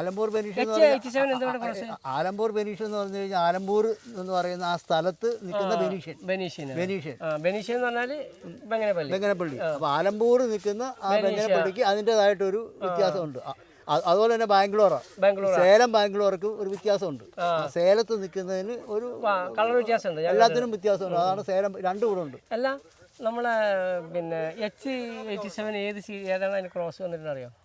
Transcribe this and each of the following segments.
ആലമ്പൂർ ബെനീഷ് എന്ന് പറഞ്ഞാൽ- ആലമ്പൂർ ബെനീഷ് എന്ന് പറഞ്ഞു കഴിഞ്ഞാൽ ആലമ്പൂർ എന്ന് പറയുന്ന ആ സ്ഥലത്ത് നിൽക്കുന്ന ബെനീഷ്യൻ. ബെനീഷ്യൻ. ബെനീഷ്യൻ ബെനീഷ്യൻ എന്ന് പറഞ്ഞാൽ ബെങ്ങനപ്പള്ളി ബെങ്ങനപ്പള്ളി അപ്പൊ ആലമ്പൂർ നിൽക്കുന്ന ആ ബെങ്ങനപ്പള്ളിക്ക് അതിന്റെതായിട്ടൊരു വ്യത്യാസമുണ്ട്. അതുപോലെ തന്നെ ബാംഗ്ലൂർ ബാംഗ്ലൂർ സേലം ബാംഗ്ലൂർക്ക് ഒരു വ്യത്യാസമുണ്ട്. സേലത്ത് നിൽക്കുന്നതിന് ഒരു കളർ വ്യത്യാസമുണ്ട്. എല്ലാത്തിനും വ്യത്യാസമുണ്ട്. അതാണ് സേലം രണ്ടു കൂടെ ഉണ്ട്. അല്ല നമ്മളെ പിന്നെ എച്ച് എയ്റ്റി സെവൻ ഏത് സീ ഏതാണ് അതിന് ക്രോസ് വന്നിട്ടുണ്ട് അറിയോ? അ-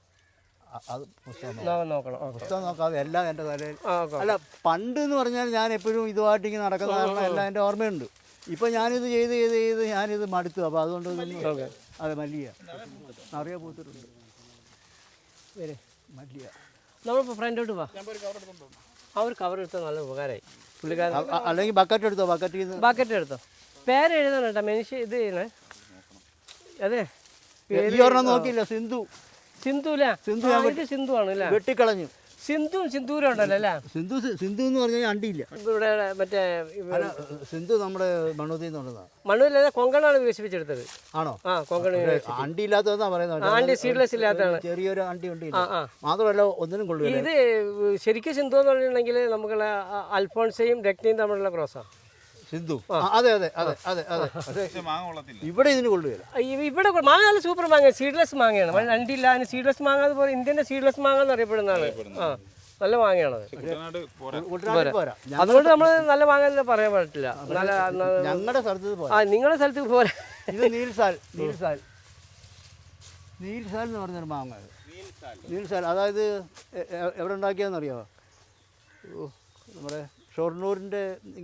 അത് പുസ്തകം നോക്കാം. നോക്കാം നോക്കണം പുസ്തകം നോക്കാതെ എല്ലാം എന്റെ തലയിൽ അല്ല പണ്ട് എന്ന് പറഞ്ഞാൽ ഞാൻ എപ്പോഴും ഇതുമായിട്ട് ഇങ്ങനെ നടക്കുന്ന കാരണം എല്ലാം എന്റെ ഓർമ്മയുണ്ട്. ഇപ്പം ഞാനിത് ചെയ്ത് ചെയ്ത് ചെയ്ത് ഞാനിത് മടുത്തു. അപ്പോൾ അതുകൊണ്ട് അതെ മല്ലിയ. നിറയെ പൂത്തിട്ടുണ്ട്. വരെ. മല്ലിയ. നമ്മളിപ്പോൾ ഫ്രണ്ടോട്ട് പോവാ ആ ഒരു കവർ എടുത്താൽ നല്ല ഉപകാരമായി പുള്ളിക്കാരൻ അല്ലെങ്കിൽ ബക്കറ്റ് എടുത്തോ? ബക്കറ്റ് ബക്കറ്റ് എടുത്തോ? പേര് എഴുതണം കേട്ടോ. മനുഷ്യ ഇത് ചെയ്യണേ. അതെ. പേര് നോക്കിയില്ല സിന്ധു. സിന്ധു ഇത് സിന്ധു ആണ് അല്ലേ വെട്ടിക്കളഞ്ഞു. സിന്ധുവും സിന്ധൂരും ഉണ്ടല്ലോ അല്ലേ? സിന്ധു സിന്ധു എന്ന് പറഞ്ഞാൽ അണ്ടിയില്ല. ഇവിടെ മറ്റേ സിന്ധു നമ്മുടെ മണ്ണൂത്തിൽ നിന്നുള്ളതാണ് മണ്ണൂരിലെ കൊങ്കണാണ് വികസിപ്പിച്ചെടുത്തത്. ആണോ? ആ കൊങ്കൺ അണ്ടിയില്ലാത്തതെന്നാ പറയുന്നത്. ആണ്ടി സീഡ്ലെസ് ഇല്ലാത്തതാണ്. ചെറിയൊരു അണ്ടി ഉണ്ട് മാത്രമല്ല ഒന്നിനും കൊള്ളില്ല ഇത് ശരിക്കും സിന്ധു എന്ന് പറഞ്ഞിട്ടുണ്ടെങ്കിൽ നമുക്കുള്ള അൽഫോൺസയും രക്തയും തമ്മിലുള്ള ക്രോസാണ് സിന്ധു. ആ, അതെ അതെ അതെ അതെ അതെ. പക്ഷേ ഇവിടെ ഇതിന് കൊള്ളുകയില്ല. ഇവിടെ കൊ- മാങ്ങ നല്ല സൂപ്പർ മാങ്ങ സീഡ്ലെസ് മാങ്ങയാണ്. മ- രണ്ടില്ല അതിന് സീഡ്ലെസ് മാങ്ങ അതുപോലെ ഇന്ത്യന്റെ സീഡ്ലെസ് മാങ്ങ എന്ന് അറിയപ്പെടുന്നതാണ്. ആ നല്ല മാങ്ങയാണത് കുട്ടനാട്ടിൽ പോരാ. അതുകൊണ്ട് നമ്മൾ നല്ല മാങ്ങ എന്ന് പറയാൻ പറ്റില്ല നല്ല ന- ഞങ്ങളുടെ സ്ഥലത്ത് ഇത് പോരാ. ആ നിങ്ങളുടെ സ്ഥലത്ത് പോലെ ഇത് നീൽസാൽ നീൽസാൽ. നീൽസാൽ എന്ന് പറഞ്ഞൊരു മാങ്ങ ഇത്. നീൽസാൽ. അതായത് എ- എ- എവിടെ ഉണ്ടാക്കിയാന്നറിയോ ഓ, നമ്മുടെ ഷൊർണൂരിന്റെ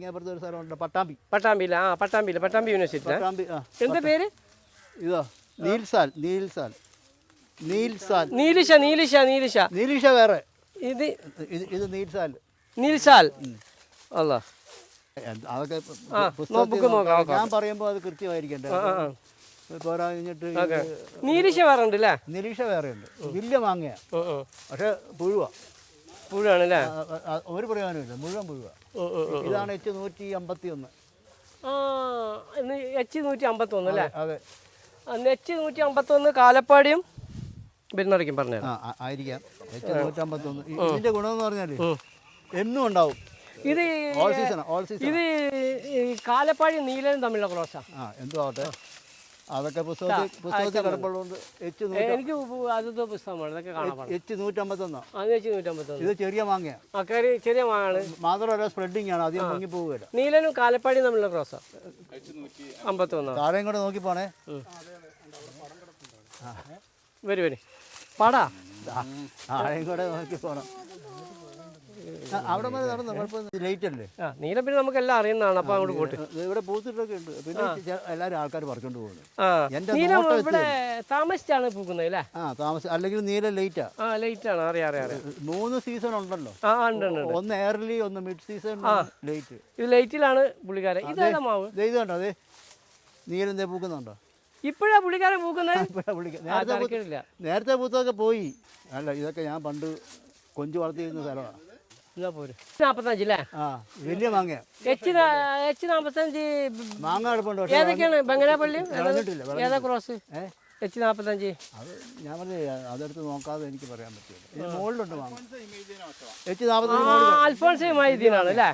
പറഞ്ഞ ഒരു സ്ഥലമുണ്ട് പട്ടാമ്പി. പട്ടാമ്പി ആ പട്ടാമ്പി പട്ടാമ്പി യൂണിവേഴ്സിറ്റി പട്ടാമ്പി ആ എന്താ പേര്? ഇതോ നീൽസാൽ നീൽസാൽ. നീൽസാൽ. നീലിഷ നീലിഷ നീലിഷ. നീലിഷ വേറെ. ഇത് ഇത് ഇത് നീൽസാൽ. നീൽസാൽ. അല്ല അതൊക്കെ. ഞാൻ പറയുമ്പോൾ അത് കൃത്യമായിരിക്കണ്ടേ? പോരാ കഴിഞ്ഞിട്ട് നീലിഷ വേറെ ഉണ്ട് അല്ലേ നിരീക്ഷ വേറെയുണ്ട് വലിയ മാങ്ങയാണ്. പക്ഷേ പുഴുവാ. പുഴാണ് അല്ലേ ആ, ആ, ആ, ഒരു പ്രയോജനമില്ല മുഴുവൻ പുഴുവാ. ഇതാണ് എച്ച് നൂറ്റി അമ്പത്തി ഒന്ന് എച്ച് നൂറ്റി അമ്പത്തി ഒന്ന് അല്ലേ? അതെ എച്ച് നൂറ്റി അമ്പത്തി ഒന്ന് കാലപ്പാടിയും പെരുന്നടയ്ക്കും പറഞ്ഞു ആയിരിക്കാം. എച്ച് നൂറ്റി അമ്പത്തി ഒന്ന് ഇതിന്റെ ഗുണമെന്ന് പറഞ്ഞാൽ എന്നും ഉണ്ടാവും. ഇത് ഇത് കാലപ്പാടി നീലനും തമ്മിലുള്ള ക്രോസാ. ആ എന്തു ആവട്ടെ. അതൊക്കെ പുസ്തകത്തിൽ പുസ്തകത്തിൽ കിടപ്പുള്ളതുകൊണ്ട് എച്ച് നൂറ്റി എനിക്ക് ആദ്യത്തെ പുസ്തകമാണ് ഇതൊക്കെ കാണാൻ പാടില്ല. എച്ച് നൂറ്റമ്പത്തൊന്നോ അത് എച്ച് നൂറ്റി ഇത് ചെറിയ മാങ്ങയാണ് ചെറിയ മാത്രമല്ല സ്പ്രെഡിങ് ആണ് അധികം പൊങ്ങി പോവുകയില്ല. നീലനും കാലപ്പാടി തമ്മിലുള്ള ക്രോസ് അമ്പത്തൊന്ന്. താഴെയും കൂടെ നോക്കി പോണേ. വരും വരും. പാടാ. താഴെയും കൂടെ നോക്കി പോണം. അവിടെ വരെ നടന്നു കുഴപ്പമൊന്നും ലേറ്റ് അല്ലേ ആ നീലം പിന്നെ നമുക്ക് എല്ലാം അറിയുന്നതാണ് അപ്പോൾ അങ്ങോട്ട് പോട്ട്. ഇവിടെ പൂത്തിട്ടൊക്കെ ഉണ്ട്. പിന്നെ ചെ- എല്ലാവരും ആൾക്കാർ പറിച്ചോണ്ട് പോകുന്നു ആ എന്റെ നീലം നോട്ടം ഇവിടെ താമസിച്ചാണ് പൂക്കുന്നത് അല്ലേ? ആ താമസം അല്ലെങ്കിൽ നീല ലേറ്റാ ആ. ലേറ്റ് ആണ് അറിയാം അറിയാം അറിയാം. മൂന്ന് സീസൺ ഉണ്ടല്ലോ. ആ ഉണ്ട് ഉണ്ട് ഉണ്ട്. ഒന്ന് ഏർലി ഒന്ന് മിഡ് സീസൺ ലേറ്റ് ഇത് ലേറ്റിലാണ് പുള്ളിക്കാരൻ. ഇതേതാ മാവ്? ദേ ഇത് കണ്ടോ അതെ നീലെന്തേ പൂക്കുന്നുണ്ടോ? ഇപ്പോഴാ പുള്ളിക്കാരൻ പൂക്കുന്നത്? ഇപ്പോഴാ വിളിക്കാം ആ നേരത്തെ പൂത്ത്- നേരത്തെ പൂത്തൊക്കെ പോയി. അല്ല ഇതൊക്കെ ഞാൻ പണ്ട് കൊഞ്ചു വളർത്തിയിരുന്ന സ്ഥലമാണ് എന്നാ പോര്. നാൽപ്പത്തഞ്ച് അല്ലേ ആ വലിയ മാങ്ങ എച്ച് എച്ച് നാൽപ്പത്തഞ്ച് മാങ്ങ അടുപ്പുണ്ട് പക്ഷേ ഏതൊക്കെയാണ്? വിളഞ്ഞിട്ടില്ല ഏതാ ക്രോസ് എച്ച് നാൽപ്പത്തഞ്ച് അത് ഞാൻ പറഞ്ഞേ അതെടുത്ത് നോക്കാതെ എനിക്ക് പറയാൻ പറ്റില്ല. മുകളിലുണ്ട് മാങ്ങ. എച്ച് നാൽപ്പത്തഞ്ച് മുകളിൽ മൈദീനാണ് അല്ലേ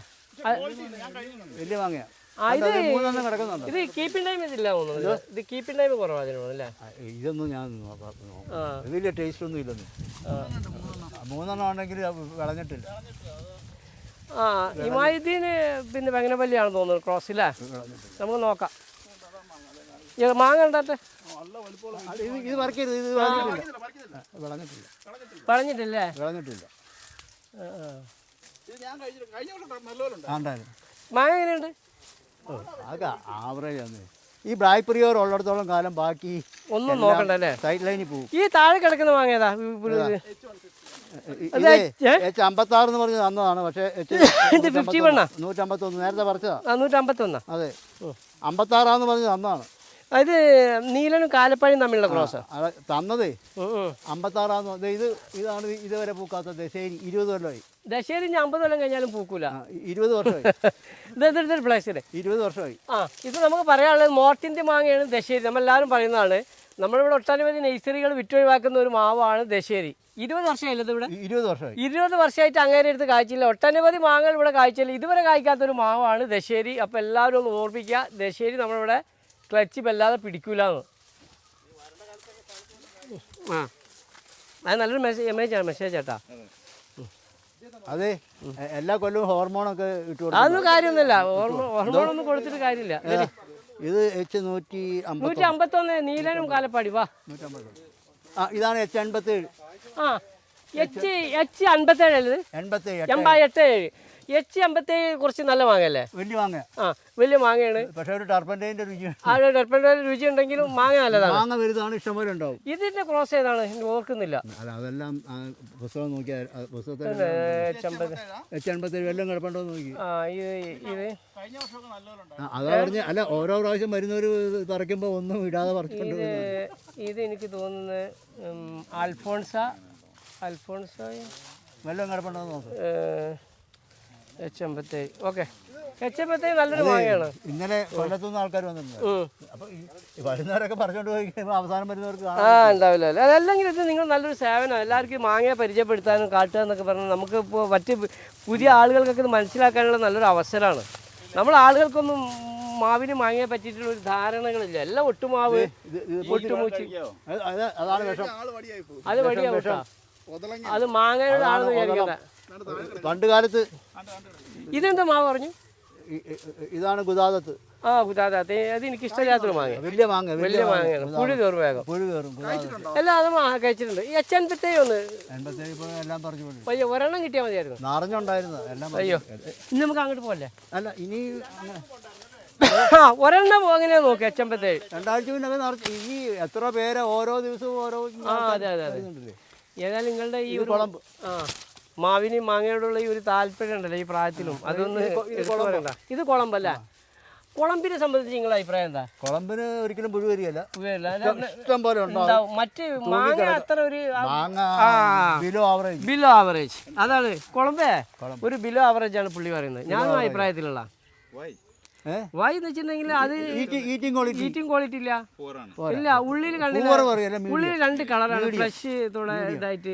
വലിയ മാങ്ങയാണ് ഇത് മൂന്നെണ്ണം കിടക്കുന്നുണ്ട്. ഇത് കീപ്പിംഗ് ടൈം ഇതില്ല ഇത്? കീപ്പിംഗ് ടൈം ഇതൊന്നും ഞാൻ. വലിയ ടേസ്റ്റ് ഒന്നും ഇല്ലെന്ന്. മൂന്നെണ്ണം ഉണ്ടെങ്കിൽ വിളഞ്ഞിട്ടില്ല ആ ഇമായുദ്ദീന് പിന്നെ ബംഗനപ്പള്ളിയാണ് തോന്നുന്നത് ക്രോസ് ഇല്ലേ? നമുക്ക് നോക്കാം. മാങ്ങ ഉണ്ടാട്ടെ ഇത് ഇത് വിളഞ്ഞിട്ടില്ല മാങ്ങ എങ്ങനെയുണ്ട്? അതൊക്കെ ആവറേജ് ആണ്. ഈ പ്രിയോർ ഉള്ളിടത്തോളം കാലം ബാക്കി ഒന്നും നോക്കണ്ട അല്ലേ സൈഡ് ലൈനിൽ പോകും. ഈ താഴെ കിടക്കുന്ന വാങ്ങിയതാ എച്ച് അമ്പത്തി അമ്പത്താറ് എന്ന് പറഞ്ഞ് തന്നതാണ് പക്ഷേ നൂറ്റമ്പത്തൊന്ന് നേരത്തെ പറിച്ചതാ. നൂറ്റമ്പത്തൊന്നാ. അതെ. അമ്പത്താറാന്ന് പറഞ്ഞ് തന്നതാണ് അത് നീലനും കാലപ്പഴയും തമ്മിലുള്ള ക്രോസ് തന്നതേ അമ്പത്താറാന്ന് ഇത് ഇതാണ് ഇതുവരെ പൂക്കാത്ത ദശേരി ഇരുപത് കൊല്ലമായി. ദശേരി ഞാൻ അമ്പത് കൊല്ലം കഴിഞ്ഞാലും പൂക്കൂല. ഇരുപത് വർഷമായി. ഇത് ഇത് ഇതൊരു പ്ലേസിലെ ഇരുപത് വർഷമായി. ആ ഇത് നമുക്ക് പറയാനുള്ളത് മോർത്തിന്റെ മാങ്ങയാണ് ദശേരി. നമ്മളെല്ലാവരും പറയുന്നതാണ് നമ്മളിവിടെ ഒട്ടനവധി നഴ്സറികൾ വിറ്റൊഴിവാക്കുന്ന ഒരു മാവാണ് ദശേരി. ഇരുപത് വർഷമായില്ലത് ഇവിടെ? ഇരുപത് വർഷം ഇരുപത് വർഷമായിട്ട് അങ്ങേരെ എടുത്ത് കാഴ്ചയില്ല ഒട്ടനവധി മാങ്ങകൾ ഇവിടെ കാഴ്ചയില്ല ഇതുവരെ കായ്ക്കാത്തൊരു മാവാണ് ദശേരി. അപ്പോൾ എല്ലാവരും ഒന്ന് ഓർപ്പിക്കുക ദശേരി നമ്മളിവിടെ ക്ലച്ച് വല്ലാതെ പിടിക്കൂല ആ. അത് നല്ലൊരു മെസ്സേജ് മെസ്സേജാണ് മെസ്സേജ് ചേട്ടാ അതെ. എല്ലാ കൊല്ലവും ഹോർമോണൊക്കെ ഇട്ട് കൊടുക്കും. അതൊന്നും കാര്യമൊന്നുമില്ല. ഹോർമോൺ ഹോർമോണൊന്നും കൊടുത്തിട്ട് കാര്യമില്ല. ഇത് എച്ച് നൂറ്റി നൂറ്റി അമ്പത്തൊന്ന് നീലനും കാലപ്പാടി. വാ. ആ ഇതാണ് എച്ച് എൺപത്തേഴ്. ആ എച്ച് എച്ച് അൻപത്തേഴ് അല്ലേ എൺപത്തേഴ് എൺപ എട്ട് ഏഴ് എച്ച് അമ്പത്തേഴ് കുറച്ച് നല്ല മാങ്ങല്ലേ വലിയ മാങ്ങ ആ വലിയ മാങ്ങയാണ്. പക്ഷേ ഒരു ടർപ്പന്റെന്റെ രുചി ആ ഒരു ടർപ്പന്റെ രുചി ഉണ്ടെങ്കിലും മാങ്ങ നല്ലതാണ്. മാങ്ങ വലുതാണ് ഇഷ്ടംപോലെ ഉണ്ടാവും ഇതിന്റെ ക്രോസ് ഏതാണ്? എനിക്ക് ഓർക്കുന്നില്ല. അല്ല അതെല്ലാം ആ, പുസ്തകം നോക്കിയാൽ ആ, പുസ്തകത്തിൽ എച്ച് അമ്പത്. എച്ച് എൺപത്തേഴ് എല്ലാം കിടപ്പുണ്ടോ എന്ന് നോക്കി. ആ ഇത് ഇത്. ആ, അതാ പറഞ്ഞ അല്ല ഓരോ പ്രാവശ്യം വരുന്നവർ പറിക്കുമ്പോൾ ഒന്നും ഇടാതെ പറിച്ചുകൊണ്ട് ഇത് ഇത് എനിക്ക് തോന്നുന്നത് ഉം, അൽഫോൺസ. അൽഫോൺസ. വല്ലതും കിടപ്പുണ്ടോ എന്ന് നോക്ക്. എച്ച് അമ്പത്തേഴ് ഓക്കെ എച്ച് അമ്പത്തേഴ് നല്ലൊരു മാങ്ങയാണ്. ഇന്നലെ കൊല്ലത്തുനിന്ന് ആൾക്കാർ വന്നിട്ടുണ്ട് ഈ വരുന്നവരൊക്കെ പറിച്ചോണ്ട് പോയി അവസാനം വരുന്നവർക്ക് കാണാം ആ ഉണ്ടാവില്ല. അല്ലേ അതല്ലെങ്കിൽ ഇത് നിങ്ങൾ നല്ലൊരു സേവനം എല്ലാവർക്കും മാങ്ങയെ പരിചയപ്പെടുത്താനും കാട്ടുക എന്നൊക്കെ പറഞ്ഞാൽ നമുക്ക് ഇപ്പോൾ മറ്റ് പുതിയ ആളുകൾക്കൊക്കെ ഇത് മനസ്സിലാക്കാനുള്ള നല്ലൊരു അവസരമാണ്. നമ്മൾ ആളുകൾക്കൊന്നും മാവിന് മാങ്ങയെ പറ്റിയിട്ടുള്ള ഒരു ധാരണകളില്ല. എല്ലാം ഒട്ടുമാവ് ഒട്ടുമൂച്ചി അത് കൂട്ടാ അത് മാങ്ങയുടെ ആണെന്ന് വിചാരിക്കണ്ട പണ്ട് കാലത്ത് ഇതെന്താ മാവ് പറഞ്ഞു? ഇതാണ് ഗുദാദത്ത്. ആ ഗുദാദത്ത്. അത് എനിക്ക് ഇഷ്ടമില്ലാത്തൊരു മാങ്ങ വലിയ മാങ്ങ വലിയ മാങ്ങയാണ്. പുഴു കയറും വേഗം. പുഴു കയറും എല്ലാം അത് കഴിച്ചിട്ടുണ്ട്. ഈ എച്ചൻപത്തേ ഒന്ന്. എൺപത്തേഴ് ഇപ്പോൾ എല്ലാം പറഞ്ഞു പയ്യ ഒരെണ്ണം കിട്ടിയാൽ മതിയായിരുന്നു. നിറഞ്ഞുണ്ടായിരുന്നു. എല്ലാം അയ്യോ. ഇനി നമുക്ക് അങ്ങോട്ട് പോകല്ലേ അല്ല ഇനി ഒരെണ്ണം അങ്ങനെ നോക്കി എച്ചമ്പത്തേഴ് രണ്ടാഴ്ച മുന്നേ നിറച്ച് ഈ എത്ര പേരെ ഓരോ ദിവസവും ഓരോ ആ അതെ അതെ അതെ. ഏതായാലും നിങ്ങളുടെ ഈ ഒരു കുളമ്പ്. ആ. മാവിന് മാങ്ങയോടുള്ള ഈ ഒരു താല്പര്യം ഉണ്ടല്ലോ ഈ പ്രായത്തിലും. അതൊന്ന് ഇത് കുളമ്പല്ല. കുളമ്പിനെ സംബന്ധിച്ച് നിങ്ങളുടെ അഭിപ്രായം എന്താ? കുളമ്പിന് ഒരിക്കലും പുഴു വരികയല്ല. ഇഷ്ടം പോലെ മറ്റ് മാങ്ങ അത്ര ഒരു മാങ്ങ ആ. ബിലോ ആവറേജ് ബിലോ ആവറേജ് അതാണ് കുളമ്പേ? ഒരു ബിലോ ആവറേജ് ആണ് പുള്ളി പറയുന്നത്. ഞാനും അഭിപ്രായത്തിലുള്ള. എന്ന് വെച്ചിട്ടുണ്ടെങ്കിൽ അത് ഈറ്റിംഗ് ക്വാളിറ്റി ഈറ്റിംഗ് ക്വാളിറ്റി ഇല്ല. ഇല്ല ഉള്ളിൽ കണ്ടില്ല. ഉള്ളിൽ രണ്ട് കളറാണ് ഫ്ലഷ് തുള ഇതായിട്ട്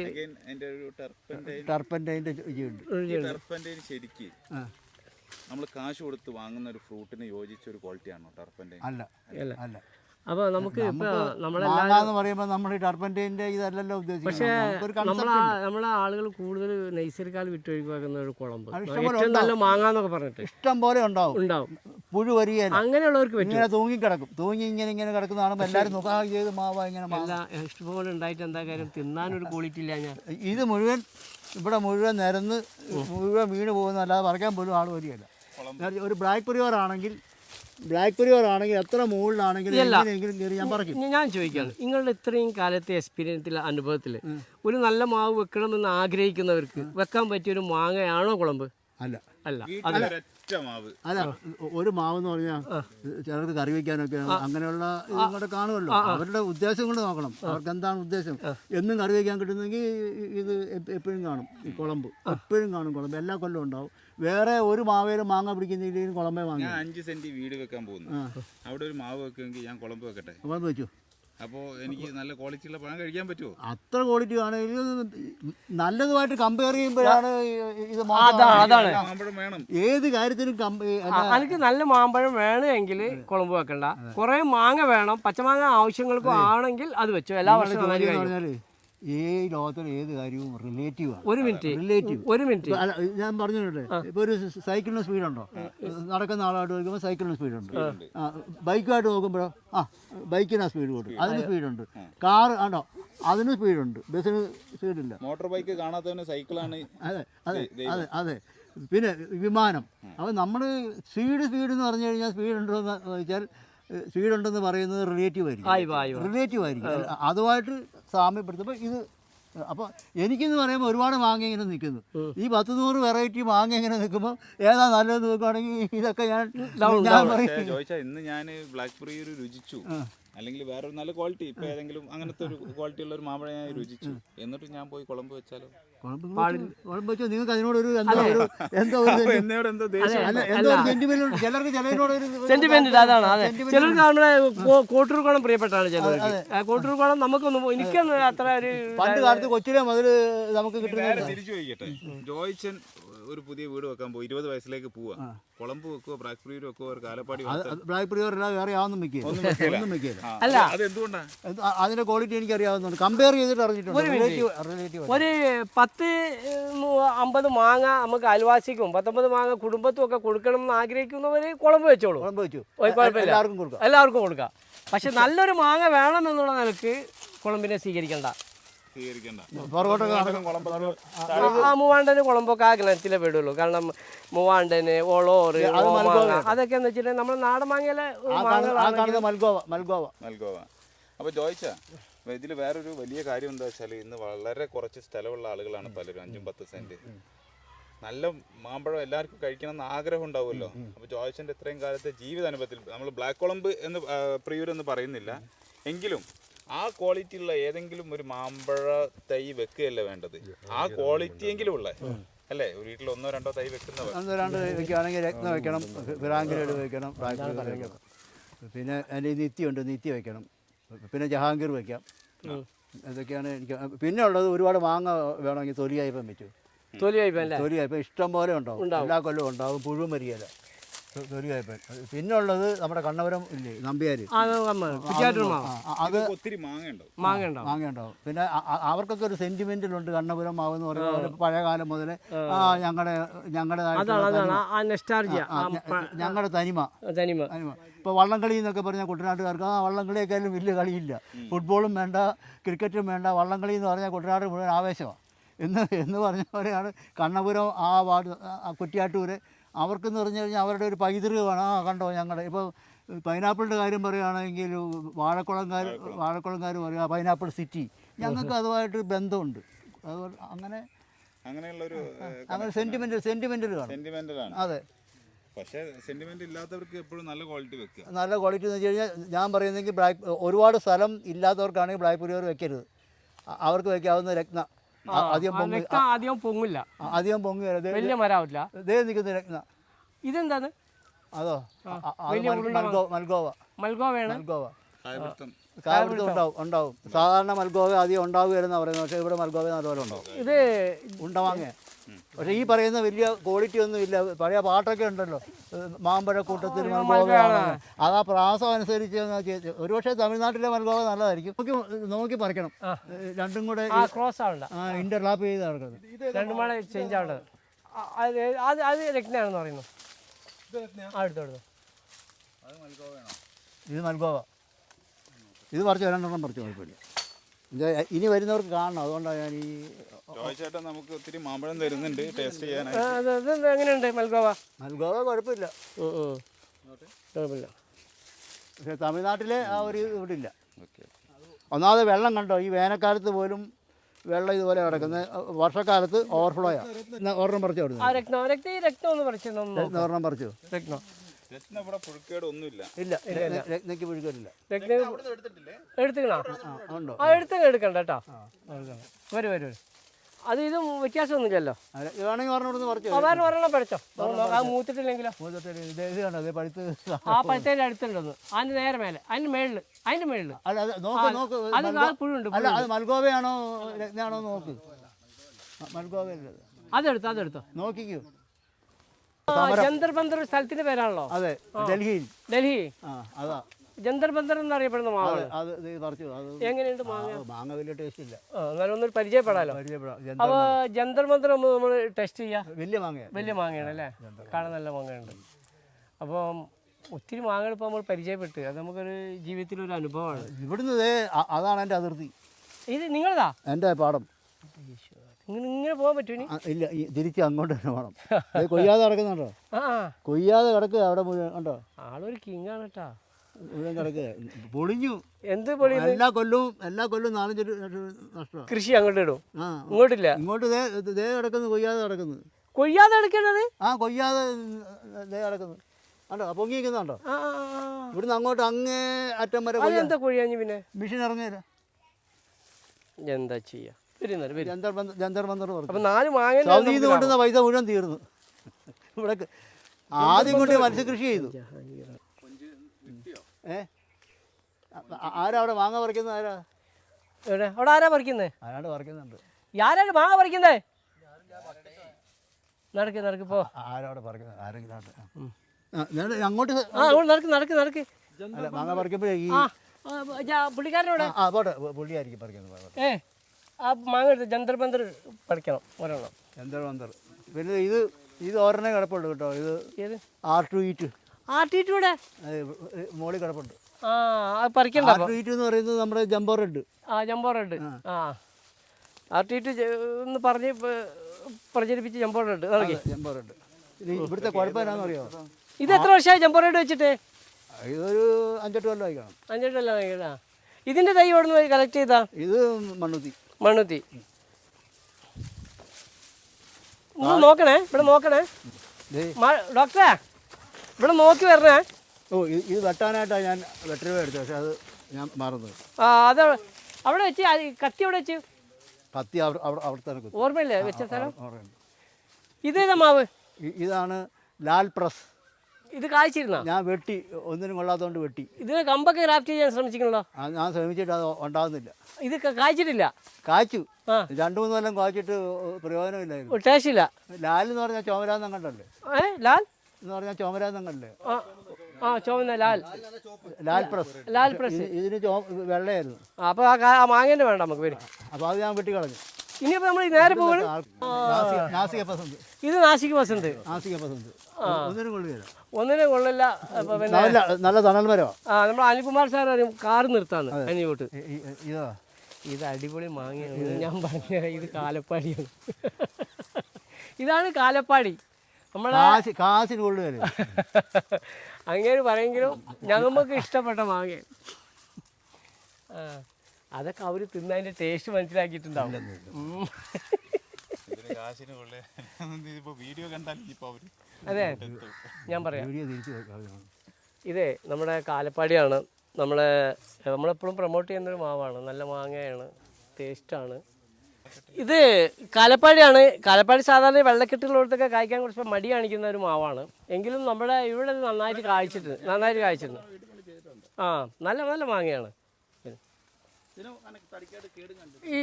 ശരിക്ക് നമ്മൾ കാശ് കൊടുത്ത് വാങ്ങുന്ന ഒരു ഫ്രൂട്ടിന് യോജിച്ച ഒരു ക്വാളിറ്റിയാണോ ടർപ്പന്റെ അല്ല. അല്ല. അപ്പോൾ നമുക്ക് ഇപ്പൊ നമ്മളെ മാങ്ങ എന്ന് പറയുമ്പോൾ നമ്മൾ ഈ ഇതല്ലല്ലോ ഉദ്ദേശിക്കുന്നത്. നമ്മൾ നമ്മളെ കൺസെപ്റ്റ് നമ്മളെ ആളുകൾ കൂടുതൽ നൈസർക്കാൽ വിട്ടൊഴിവാക്കുന്ന ഒരു കുളമ്പ്. ഏറ്റവും നല്ല മാങ്ങ എന്നൊക്കെ പറഞ്ഞിട്ട്. ഇഷ്ടം പോലെ ഉണ്ടാവും. ഉണ്ടാവും. പുഴു വരികയല്ല അങ്ങനെയുള്ളവർക്ക് ഇങ്ങനെ തൂങ്ങിക്കിടക്കും തൂങ്ങി ഇങ്ങനെ ഇങ്ങനെ കിടക്കുന്ന കാണുമ്പോൾ എല്ലാവരും നോക്കാം ആ, ഏത് മാവ ഇങ്ങനെ മാവ അല്ല ഇഷ്ടംപോലെ ഉണ്ടായിട്ട് എന്താ കാര്യം? തിന്നാനൊരു ക്വാളിറ്റി ഇല്ല ഞാൻ. ഇത് മുഴുവൻ ഇവിടെ മുഴുവൻ നിരന്ന് മുഴുവൻ വീണ് പോകുന്ന അല്ലാതെ പറിക്കാൻ പോലും ആൾ വരികയല്ല ഒരു ബ്ലാക്ക് പുരിയോറാണെങ്കിൽ ആണെങ്കിൽ ബ്ലാക്ക് പരിവാർ ആണെങ്കിൽ എത്ര മുകളിലാണെങ്കിലും എങ്ങനെയെങ്കിലും കയറി ഞാൻ ചോദിക്കാം ഞാൻ ചോദിക്കുകയാണ് നിങ്ങളുടെ ഇത്രയും കാലത്തെ എക്സ്പീരിയൻസിൽ അനുഭവത്തിൽ ഒരു നല്ല മാവ് വെക്കണമെന്ന് ആഗ്രഹിക്കുന്നവർക്ക് വെക്കാൻ പറ്റിയ ഒരു മാങ്ങയാണോ കുളമ്പ്? അല്ല. അല്ല. അല്ല ഒരു മാവ് എന്ന് പറഞ്ഞാൽ ചിലർക്ക് കറി വെക്കാനൊക്കെ അങ്ങനെയുള്ള കൂടെ കാണുമല്ലോ. അവരുടെ ഉദ്ദേശം കൊണ്ട് നോക്കണം. അവർക്ക് എന്താണ് ഉദ്ദേശം? എന്നും കറി വയ്ക്കാൻ കിട്ടുന്നെങ്കിൽ ഇത് എപ്പോഴും കാണും. ഈ കുളമ്പ്. എപ്പോഴും കാണും കുളമ്പ്. എല്ലാ കൊല്ലവും ഉണ്ടാവും. വേറെ ഒരു മാവേലും മാങ്ങ പിടിക്കുന്നില്ലെങ്കിലും കുളമ്പേ വാങ്ങി ഞാൻ അഞ്ച് സെന്റ് വീട് വെക്കാൻ പോകുന്നു. അവിടെ ഒരു മാവ് വെക്കുമെങ്കിൽ ഞാൻ കുളമ്പ് വെക്കട്ടെ? അപ്പോൾ അത് വെച്ചു. അപ്പോൾ എനിക്ക് നല്ല ക്വാളിറ്റിയുള്ള പഴം കഴിക്കാൻ പറ്റുമോ അത്ര ക്വാളിറ്റി ആണെങ്കിൽ നല്ലതുമായിട്ട് കമ്പയർ ചെയ്യുമ്പോഴാണ് ഇത് അതാണ് മാമ്പഴം വേണം. ഏത് കാര്യത്തിനും എനിക്ക് നല്ല മാമ്പഴം വേണമെങ്കിൽ കുളമ്പ് വെക്കണ്ട. കുറെ മാങ്ങ വേണം. പച്ചമാങ്ങ ആവശ്യങ്ങൾക്കും ആണെങ്കിൽ അത് വെച്ചോ. എല്ലാ വർഷവും ഈ ലോകത്തിലെ ഏത് കാര്യവും റിലേറ്റീവാണ് ഒരു മിനിറ്റ്. റിലേറ്റീവ് ഒരു മിനിറ്റ്. അല്ല ഞാൻ പറഞ്ഞിട്ടുണ്ട്. ഇപ്പോൾ ഒരു സൈക്കിളിന് സ്പീഡുണ്ടോ നടക്കുന്ന ആളായിട്ട് നോക്കുമ്പോൾ സൈക്കിളിന് സ്പീഡുണ്ട് ആ. ബൈക്കായിട്ട് നോക്കുമ്പോഴോ? ആ ബൈക്കിന് സ്പീഡ് കൊടുക്കും അതിന് സ്പീഡുണ്ട് കാർ ആണോ അതിന് സ്പീഡുണ്ട് ബസ്സിന് സ്പീഡില്ല മോട്ടോർ ബൈക്ക് കാണാത്തവന് സൈക്കിളാണ് അതെ അതെ അതെ അതെ. പിന്നെ വിമാനം. അപ്പോൾ നമ്മൾ സ്പീഡ് സ്പീഡ് എന്ന് പറഞ്ഞു കഴിഞ്ഞാൽ സ്പീഡ് ഉണ്ടോ എന്ന് വെച്ചാൽ സ്പീഡ് ഉണ്ടെന്ന് പറയുന്നത് റിലേറ്റീവ് ആയിരിക്കും. റിലേറ്റീവ് ആയിരിക്കും. അതുമായിട്ട് സാമ്യപ്പെടുത്തുമ്പോൾ ഇത് അപ്പോൾ എനിക്കെന്ന് പറയുമ്പോൾ ഒരുപാട് മാങ്ങ ഇങ്ങനെ നിൽക്കുന്നു. ഈ പത്ത് നൂറ് വെറൈറ്റി മാങ്ങ ഇങ്ങനെ നിൽക്കുമ്പോൾ ഏതാ നല്ലത് നോക്കുകയാണെങ്കിൽ ഇതൊക്കെ ഞാൻ ഞാൻ ഇന്ന് ഞാൻ ബ്ലാക്ക് ഒരു രുചിച്ചു. അല്ലെങ്കിൽ വേറൊരു നല്ല ക്വാളിറ്റി ഇപ്പൊ ഏതെങ്കിലും അങ്ങനത്തെ ഒരു ക്വാളിറ്റി ഉള്ള ഒരു മാമ്പഴം ഞാൻ രുചിച്ചു. എന്നിട്ട് ഞാൻ പോയി കുളമ്പ് വെച്ചാലോ? കുളമ്പ് വെച്ച് നിങ്ങൾക്ക് അതിനോടൊരു ഒരു എന്തോ എന്നോട് എന്തോ ദേഷ്യം അല്ല എന്തോ സെന്റിമെന്റ് ചിലർക്ക് സെന്റിമെന്റ് അതാണ് അതെ. Sentiment ചിലർക്ക് നമ്മുടെ കോ- കോട്ടൂർക്കോണം പ്രിയപ്പെട്ടാണ് ചിലർക്ക്. ആ, കോട്ടൂർക്കോണം നമുക്കൊന്നും എനിക്കൊന്നും അത്ര ഒരു പണ്ട് കാലത്ത് കൊച്ചിലെ മുതൽ നമുക്ക് കിട്ടുന്ന തിരിച്ചു ചോദിക്കട്ടെ. ജോയിച്ചൻ ഒരു പുതിയ വീട് വെക്കാൻ പോകും ഇരുപത് വയസ്സിലേക്ക് പോവാ. കുളമ്പ് വെക്കുവോ ബ്രാക്ക് പ്രിയൂർ വെക്കുവോ ഒരു കാലപ്പാടി? ബ്ലാക്ക് പ്രിയർ അല്ല വേറെ യാതൊന്നും വെക്കില്ല. ഒന്നും വെക്കില്ല. ഒന്നും വെക്കില്ല. ആ, അല്ല. അത് എന്തുകൊണ്ടാ? അത് അ- അതിന്റെ ക്വാളിറ്റി എനിക്ക് അറിയാവുന്നുണ്ട് കമ്പയർ ചെയ്തിട്ട് അറിഞ്ഞിട്ടുണ്ട്. ഒരു പത്ത് അമ്പത് മാങ്ങ നമുക്ക് അയൽവാസിക്കും പത്തൊമ്പത് മാങ്ങ കുടുംബത്തും ഒക്കെ കൊടുക്കണം എന്ന് ആഗ്രഹിക്കുന്നവര് കുളമ്പ് വെച്ചോളൂ. കുളമ്പ് വെച്ചു. എല്ലാവർക്കും കൊടുക്കാം. എല്ലാവർക്കും കൊടുക്കാം. പക്ഷെ നല്ലൊരു മാങ്ങ വേണം എന്നുള്ള നിലയ്ക്ക് കുളമ്പിനെ സ്വീകരിക്കണ്ട. മൂവാണ്ടന് കുളമ്പൊക്കെ ആ ഗണത്തിലേ പെടുള്ളൂ. കാരണം മൂവാണ്ടന് ഒളോറ് അതൊക്കെ എന്ന് വെച്ചിട്ടുണ്ടെങ്കിൽ നമ്മൾ നാടൻ മാങ്ങയിലെ മൽഗോവ മൽഗോവ. അപ്പൊ ജോയിച്ച ഇതിൽ വേറൊരു വലിയ കാര്യം എന്താ വെച്ചാൽ ഇന്ന് വളരെ കുറച്ച് സ്ഥലമുള്ള ആളുകളാണ് പലരും അഞ്ചും പത്ത് സെന്റ്. നല്ല മാമ്പഴം എല്ലാവർക്കും കഴിക്കണം എന്ന് ആഗ്രഹം ഉണ്ടാവുമല്ലോ. അപ്പൊ ജോയിച്ചന്റെ ഇത്രയും കാലത്തെ ജീവിത അനുഭവത്തിൽ നമ്മൾ ബ്ലാക്ക് കുളമ്പ് എന്ന് പ്രിയൂർ എന്ന് പറയുന്നില്ല. എങ്കിലും ആ ക്വാളിറ്റി ഉള്ള ഏതെങ്കിലും ഒരു മാമ്പഴ തൈ വെക്കുകയല്ല വേണ്ടത്? ആ ക്വാളിറ്റി എങ്കിലും ഉള്ള. അല്ലേ? ഒരു വീട്ടിൽ ഒന്നോ രണ്ടോ തൈ വെക്കുന്നവർ. ഒന്നോ രണ്ടോ വെക്കുകയാണെങ്കിൽ രത്നം വെക്കണം ഫിറാങ്കിലേട് വെക്കണം വെക്കണം. പിന്നെ അതിന്റെ നിത്യമുണ്ട് നിത്യ വെക്കണം. പിന്നെ ജഹാംഗീർ വെക്കാം. ഇതൊക്കെയാണ് എനിക്ക് പിന്നെ ഉള്ളത് ഒരുപാട് മാങ്ങ വേണമെങ്കിൽ തൊലിയായിപ്പം വെച്ചു തൊലിയായിപ്പം അല്ലേ? തൊലിയായിപ്പം ഇഷ്ടം പോലെ ഉണ്ടാവും. എല്ലാ കൊല്ലവും ഉണ്ടാവും. പുഴുവും വരികയില്ല തൊലിയായിപ്പം പിന്നെ ഉള്ളത് നമ്മുടെ കണ്ണപുരം ഇല്ലേ നമ്പ്യാര്. അത് ഒത്തിരി പിന്നെ അവർക്കൊക്കെ ഒരു സെന്റിമെന്റിലുണ്ട് കണ്ണപുരം മാവ് എന്ന് പറയുന്നത്. പഴയ കാലം മുതൽ ഞങ്ങളുടെ ഞങ്ങളുടെ ഞങ്ങളുടെ തനിമ. തനിമ. തനിമ. ഇപ്പോൾ വള്ളംകളി എന്നൊക്കെ പറഞ്ഞാൽ കുട്ടനാട്ടുകാർക്ക് ആ വള്ളംകളിയേക്കാളും വലിയ കളിയില്ല. ഫുട്ബോളും വേണ്ട ക്രിക്കറ്റും വേണ്ട വള്ളംകളി എന്ന് പറഞ്ഞാൽ കുട്ടനാട് മുഴുവൻ ആവേശമാണ് എന്ന് എന്ന് പറഞ്ഞ പോലെയാണ് കണ്ണപുരം ആ വാർഡ് ആ കുറ്റിയാട്ടൂര് അവർക്കെന്ന് പറഞ്ഞു കഴിഞ്ഞാൽ അവരുടെ ഒരു പൈതൃകമാണ്. ആ കണ്ടോ ഞങ്ങളുടെ ഇപ്പോൾ പൈനാപ്പിളിന്റെ കാര്യം പറയുകയാണെങ്കിൽ വാഴക്കുളംകാർ വാഴക്കുളംകാർ പറയുക പൈനാപ്പിൾ സിറ്റി. ഞങ്ങൾക്ക് അതുമായിട്ട് ബന്ധമുണ്ട്. അതുപോലെ അങ്ങനെ അങ്ങനെയുള്ളൊരു അങ്ങനെ സെന്റിമെന്റ് സെന്റിമെന്റൽ ആണ്. അതെ. പക്ഷേ സെന്റിമെന്റ് ഇല്ലാത്തവർക്ക് എപ്പോഴും നല്ല ക്വാളിറ്റി വെക്കുക. നല്ല ക്വാളിറ്റി എന്ന് വെച്ച് കഴിഞ്ഞാൽ ഞാൻ പറയുന്നെങ്കിൽ ബ്ലാക്ക് ഒരുപാട് സ്ഥലം ഇല്ലാത്തവർക്കാണെങ്കിൽ ബ്ലാക്ക് പുരിയോർ വെക്കരുത്. അവർക്ക് വെക്കാവുന്ന രത്ന. അധികം പൊങ്ങി. നെക്ക ആദ്യം പൊങ്ങില്ല അധികം പൊങ്ങി. വലിയ മരാവില്ല ദേ നിൽക്കുന്ന ഇതെന്താണ്? അതോ? മൽഗോവ മൽഗോവ. മൽഗോവയാണ്. മൽഗോവ. ഉണ്ടാവും ഉണ്ടാവും. സാധാരണ മൽഗോവ ആദ്യം ഉണ്ടാവുകയായിരുന്നു പറയുന്നത് പക്ഷേ ഇവിടെ മൽഗോവ നല്ലപോലെ ഉണ്ടാവും. ഇത് ഉണ്ടവാങ്ങ. പക്ഷേ ഈ പറയുന്ന വലിയ ക്വാളിറ്റി ഒന്നും ഇല്ല. പഴയ പാട്ടൊക്കെ ഉണ്ടല്ലോ. മാമ്പഴ കൂട്ടത്തിൽ മൽഗോവയാണ് അത് ആ പ്രാസം അനുസരിച്ച് ഒരുപക്ഷെ തമിഴ്നാട്ടിലെ മൽഗോവ നല്ലതായിരിക്കും. നോക്കി നോക്കി പറിക്കണം. രണ്ടും കൂടെ ക്രോസ് ആവണ്ട. ഇന്റർലാപ്പ് ചെയ്ത് നടക്കുന്നത് ചേഞ്ച് ആവേണ്ടത്. അത് അത് പറയുന്നു. ഇത് മൽഗോവ. ഇത് വരാൻ രണ്ടെണ്ണം പറിച്ചു കുഴപ്പമില്ല. ഇനി വരുന്നവർക്ക് കാണണം. അതുകൊണ്ടാണ് ഞാൻ ഈ ചോദിച്ചേട്ടാ നമുക്ക് ഒത്തിരി മാമ്പഴം തരുന്നുണ്ട്. ടേസ്റ്റ് ചെയ്യാനായിട്ട്. എങ്ങനെയുണ്ട് മൽഗോവ? മൽഗോവ കുഴപ്പമില്ല. കുഴപ്പമില്ല. പക്ഷേ തമിഴ്നാട്ടിലെ ആ ഒരു ഇവിടെ ഇല്ല ഓക്കെ. ഒന്നാമത് വെള്ളം കണ്ടോ? ഈ വേനൽക്കാലത്ത് പോലും വെള്ളം ഇതുപോലെ കിടക്കുന്നത് വർഷക്കാലത്ത് ഓവർഫ്ലോയാണ് ഒരെണ്ണം പറിച്ചു കൊടുക്കുന്നത് രക്തം രക്തം പറിച്ചൊന്നു ഒരെണ്ണം പറിച്ചു രക്തം രത്ന ഇവിടെ പുഴുക്കേട് ഒന്നുമില്ല ഇല്ല രത്നയ്ക്ക് എടുത്തുക്കണോ? ആ ഉണ്ടോ? ആ എടുത്തങ്ങ് എടുക്കണ്ട കേട്ടോ. വരും വരും വരും. അത് ഇത് വ്യത്യാസമൊന്നുമില്ലല്ലോ. ഒരെണ്ണം പറിച്ചു? ആ വേറെ ഒരെണ്ണം പഠിച്ചോ അത് മൂത്തിട്ടില്ലെങ്കിലോ? പഴുത്ത് ആ പഴത്തേന്റെ അടുത്തുണ്ടെന്ന് അതിന് നേരെ മേലെ അതിന് മേളിൽ അതിന്റെ മേളിൽ അത് നോക്ക് നോക്ക്. അത് മൽഗോ- ആ പുഴുണ്ട് അല്ല അത് മൽഗോവയാണോ രത്നയാണോ നോക്ക്. മൽഗോവയല്ല അതെടുത്തോ അതെടുത്തോ. നോക്കിക്കോ. ആ ജന്തർ ബന്ദർ സ്ഥലത്തിന്റെ പേരാണല്ലോ. അതെ ഡൽഹിയിൽ. ഡൽഹി? അതാ. ജന്തർ ബന്ദർ എന്നറിയപ്പെടുന്ന അത് എങ്ങനെയുണ്ട് മാങ്ങ? മാങ്ങ വലിയ ടേസ്റ്റ് ഇല്ല. എന്നാലും ഒന്നൊരു പരിചയപ്പെടാലോ. അപ്പൊ ജന്തർ മന്ദർ നമ്മൾ ടെസ്റ്റ് ചെയ്യാം. വലിയ മാങ്ങ വലിയ മാങ്ങയാണ് അല്ലേ? കാണാൻ നല്ല മാങ്ങയുണ്ട്. അപ്പം ഒത്തിരി മാങ്ങകൾ ഇപ്പോൾ നമ്മൾ പരിചയപ്പെട്ട് അത് നമുക്കൊരു ജീവിതത്തിലൊരു അനുഭവമാണ്. ഇവിടുന്ന് അതാണ് എന്റെ അതിർത്തി. ഇത് നിങ്ങളതാ? എന്റെ പാടം. ഇങ്ങനെ ഇങ്ങനെ പോകാൻ പറ്റുമോ ഇല്ല ഈ തിരിച്ച് അങ്ങോട്ട് തന്നെ വേണം കൊയ്യാതെ കിടക്കുന്നുണ്ടോ? ആ കൊയ്യാതെ കിടക്കുക അവിടെ മുഴുവൻ ഉണ്ടോ? ആളൊരു കിങ്ങാണ് കേട്ടാ. മുഴുവൻ കിടക്കുക പൊളിഞ്ഞു. എന്ത് പൊളി എല്ലാ കൊല്ലവും എല്ലാ കൊല്ലവും നാലഞ്ച് നഷ്ടമാണ് കൃഷി അങ്ങോട്ട് ഇടും ആ. ഇങ്ങോട്ടില്ല? ഇങ്ങോട്ട് ദേ ദേ കിടക്കുന്നു കൊയ്യാതെ കിടക്കുന്നു. കൊയ്യാതെ കിടക്കേണ്ടത് ആ കൊയ്യാതെ ദേ കിടക്കുന്നു. പൊങ്ങിയിരിക്കുന്നുണ്ടോ ആ, ആ. ഇവിടുന്ന് അങ്ങോട്ട് അങ്ങേ അറ്റം വരെ എന്താ കൊയ്യാഞ്ഞ് പിന്നെ? മെഷീൻ ഇറങ്ങിയില്ല എന്താ ചെയ്യാ? വരുന്നത് വരും. ജന്തർ മന്ദർ ജന്തർ മന്ദർ വർക്ക് അപ്പം നാല് മാങ്ങ സൗദിയിൽ നിന്ന് കൊണ്ടുവന്ന പൈസ മുഴുവൻ തീർന്നു. ഇവിടെ ആദ്യം കൊണ്ട് മത്സ്യകൃഷി ചെയ്തു. ഏ? ആരാ അവിടെ മാങ്ങ പറിക്കുന്നത്? ആരാ? എവിടെ? അവിടെ ആരാ പറിക്കുന്നത് ആരാണ്ട് പറിക്കുന്നുണ്ട്? ആരാണ് മാങ്ങ പറിക്കുന്നേ? നടക്ക് നടക്ക് പോ. ആരാ അവിടെ പറിക്കുന്നത്? ആരെങ്കിലും അങ്ങോട്ട് ആ നടക്ക് നടക്ക് നടക്ക്. മാങ്ങ പറിക്കുമ്പോഴേ ഈ പുള്ളിക്കാരനോട്? ആ, പോട്ടെ പുള്ളിയായിരിക്കും പറിക്കുന്നത്. ഏഹ് ഏ? ആ മാങ്ങ എടുത്ത് ജന്തർ ബന്തർ പറിക്കണം ഒരെണ്ണം. ജന്തർ മന്ദർ പിന്നെ ഇത് ഇത് ഒരെണ്ണേ കിടപ്പുണ്ട് കേട്ടോ. ഇത് ഏത്? R two? ഈറ്റ് ആട്ടിയിട്ടൂടെ മോളിൽ കിടപ്പുണ്ട്. ആ അത് പറിക്കണ്ട ആർ ടു ഈറ്റ് എന്ന് പറയുന്നത് നമ്മുടെ ജംബോ റെഡ്. ആ ജംബോ റെഡ്. ആ. ആട്ടിയിട്ട് ഒന്ന് പറഞ്ഞ് പ്രചരിപ്പിച്ച് ജംബോ റെഡ്. ഇറങ്ങി. Jumbo red. ഇവിടുത്തെ കുഴപ്പമില്ലാന്ന് അറിയോ ഇത് എത്ര വർഷമായി റെഡ് വെച്ചിട്ട്? ഇതൊരു അഞ്ചെട്ട് കൊല്ലമായി കാണും. കൊല്ലം വാങ്ങിയതാ ഇതിന്റെ തൈ എവിടെ നിന്ന് കളക്ട് ചെയ്താ? ഇത് മണ്ണുത്തി. മണ്ണുത്തി ഒന്ന് നോക്കണേ ഇവിടെ നോക്കണേ. ഡോക്ടറെ ഇവിടെ നോക്കി വരണേ. ഓ ഇത് വെട്ടാനായിട്ടാണ് ഞാൻ വെട്ടരുവ എടുത്തത് പക്ഷെ അത് ഞാൻ മറന്നു. ആ അത് അവിടെ വെച്ച് കത്തി അവിടെ വെച്ച്? കത്തി അവിടെ ഓർമ്മയില്ലേ വെച്ച സ്ഥലം? ഇത് മാവ്? ഇതാണ് ലാൽ പ്രസ്. ഇത് കായ്ച്ചിരുന്ന? ഞാൻ വെട്ടി ഒന്നിനും കൊള്ളാത്തതുകൊണ്ട് വെട്ടി. ഇതിന് കമ്പൊക്കെ ക്രാഫ്റ്റ് ചെയ്യാൻ ശ്രമിച്ചിട്ടുണ്ടോ? ഞാൻ ശ്രമിച്ചിട്ട് അത് ഉണ്ടാകുന്നില്ല ഇത് കായ്ച്ചിട്ടില്ല? കായ്ച്ചു. രണ്ടു മൂന്ന് കൊല്ലം കായ്ച്ചിട്ട് പ്രയോജനമില്ലായിരുന്നു. ടേസ്റ്റ് ഇല്ല ലാൽ എന്ന് പറഞ്ഞാൽ ചോമരാന്ന് കണ്ടല്ലേ? ഏ ലാൽ? എന്ന് പറഞ്ഞാൽ ചോമരാന്ന് കണ്ടല്ലേ? ആ ചുവന്ന ലാൽ. ലാൽ പ്രസ്. ലാൽ പ്രസ്. ഇത് ഇതിന് വെള്ളയായിരുന്നു. അപ്പോൾ ആ മാങ്ങേന്റെ വേണ്ട നമുക്ക് വരും അപ്പോൾ അത് ഞാൻ വെട്ടിക്കളഞ്ഞു. ഇനിയിപ്പോൾ നമ്മൾ നേരെ പോകണം നാസിക- പസന്ത് ഇത് നാസിക് വസന്ത് നാസിക പസന്ത് ഒന്നിനും കൊള്ളില്ല നല്ല നല്ല തണൽ മരമാണ് ആ നമ്മൾ അനിൽകുമാർ സാർ പറയും കാറ് നിർത്താന്ന് അനിയോട്ട് ഇതാ. ഇത് അടിപൊളി മാങ്ങയാണ് ഞാൻ പറഞ്ഞ ഇത് കാലപ്പാടിയാണ്. ഇതാണ് കാലപ്പാടി. നമ്മളെ കാശിന് അങ്ങനെ പറയെങ്കിലും ഞങ്ങൾക്ക് ഇഷ്ടപ്പെട്ട മാങ്ങ ആ അതൊക്കെ അവർ തിന്നതിന്റെ ടേസ്റ്റ് മനസ്സിലാക്കിയിട്ടുണ്ടാവും. ഉം. ഇതിന് കൊള്ളേ ഇപ്പൊ വീഡിയോ കണ്ടാൽ ഇപ്പൊ അവർ അതെ ഞാൻ പറയാം. ഇതേ നമ്മുടെ കാലപ്പാടിയാണ്. നമ്മളെ നമ്മളെപ്പോഴും പ്രൊമോട്ട് ചെയ്യുന്നൊരു മാവാണ്. നല്ല മാങ്ങയാണ് ടേസ്റ്റാണ് ഇത് കാലപ്പാടിയാണ്. കാലപ്പാടി സാധാരണ വെള്ളക്കെട്ടുള്ളിടത്തൊക്കെ കായ്ക്കാൻ കുറച്ച് മടി കാണിക്കുന്ന ഒരു മാവാണ്. എങ്കിലും നമ്മുടെ ഇവിടെ നന്നായിട്ട് കായ്ച്ചിട്ടുണ്ട് നന്നായിട്ട് കായ്ച്ചിട്ടുണ്ട് ആ നല്ല നല്ല മാങ്ങയാണ്. ഈ